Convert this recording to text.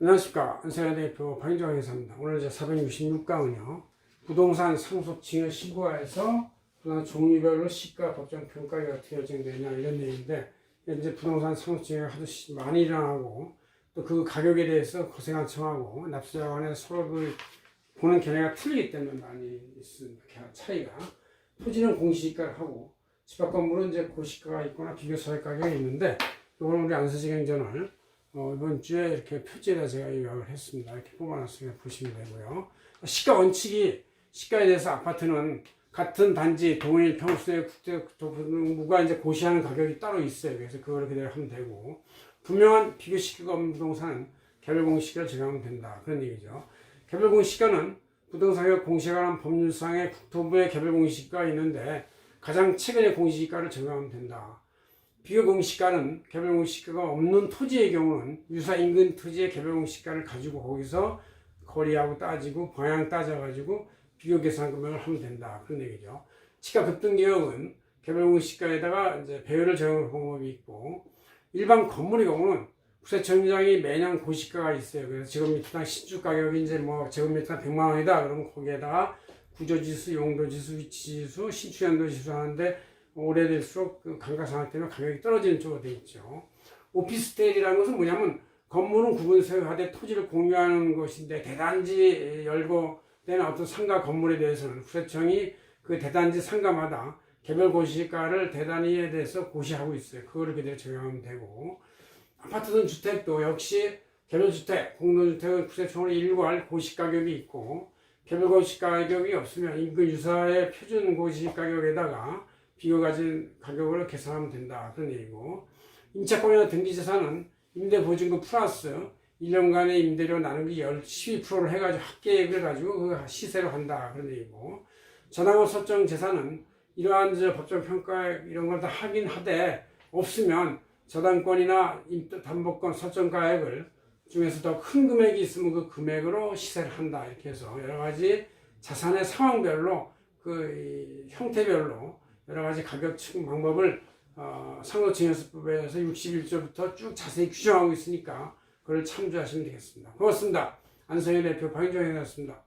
안녕하십니까. 안세현 대표 박인정 회사입니다. 오늘 이제 466강은요. 부동산 상속증여 신고하에서 부동산 종류별로 시가 법정 평가가 어떻게 결정되냐 이런 내용인데 이제 부동산 상속증여가 하도 시- 많이 일어나고 또 그 가격에 대해서 고생한 청하고 납세자 간에 서로 그 보는 견해가 틀리기 때문에 많이 있습니다. 그 차이가. 토지는 공시지가를 하고 집합 건물은 이제 고시가가 있거나 비교사회 가격이 있는데 이거는 우리 안서지경전을 어, 이번 주에 이렇게 표지에다 제가 요약을 했습니다. 이렇게 뽑아놨으니까 보시면 되고요. 시가 원칙이 시가에 대해서 아파트는 같은 단지 동일 평수의 국제 무가 이제 고시하는 가격이 따로 있어요. 그래서 그걸 그대로 하면 되고 분명한 비교시가가 없는 부동산은 개별 공시가를 적용하면 된다. 그런 얘기죠. 개별 공시가는 부동산 가격 공시에 관한 법률상의 국토부의 개별 공시가가 있는데 가장 최근의 공시가를 적용하면 된다. 비교 공시가는 개별 공시가가 없는 토지의 경우는 유사 인근 토지의 개별 공시가를 가지고 거기서 거리하고 따지고 방향 따져가지고 비교 계산 금액을 하면 된다 그런 얘기죠. 치가 급등 지역은 개별 공시가에다가 이제 배열을 적용할 방법이 있고 일반 건물의 경우는 국세청장이 매년 고시가가 있어요. 그래서 제곱미터당 신축 가격이 이제 뭐 제곱미터당 100만 원이다. 그러면 거기에다가 구조지수, 용도지수, 위치지수, 신축연도지수 하는데 오래될수록 그 감가상각 때문에 가격이 떨어지는 쪽으로 돼 있죠. 오피스텔이라는 것은 뭐냐면 건물은 구분 소유하되 토지를 공유하는 것인데 대단지 열고 되는 어떤 상가 건물에 대해서는 국세청이 그 대단지 상가마다 개별 고시가를 대단위에 대해서 고시하고 있어요. 그거를 그대로 적용하면 되고 아파트든 주택도 역시 개별주택, 공동주택은 국세청으로 일괄 고시 가격이 있고 개별 고시 가격이 없으면 인근 유사의 표준 고시 가격에다가 비교 가진 가격을 계산하면 된다. 그런 얘기고. 임차권이나 등기재산은 임대보증금 플러스 1년간의 임대료 나누기 10, 12%를 해가지고 합계액을 가지고 그 시세로 한다. 그런 얘기고. 전화고 설정 재산은 이러한 저 법정 평가 이런 걸 다 하긴 하되 없으면 저당권이나 담보권 설정 가액을 중에서 더 큰 금액이 있으면 그 금액으로 시세를 한다. 이렇게 해서 여러 가지 자산의 상황별로 그이 형태별로 여러 가지 가격 측 방법을 어, 상호증여서법에서 61조부터 쭉 자세히 규정하고 있으니까 그걸 참조하시면 되겠습니다. 고맙습니다. 안성현 대표 박인종이었습니다.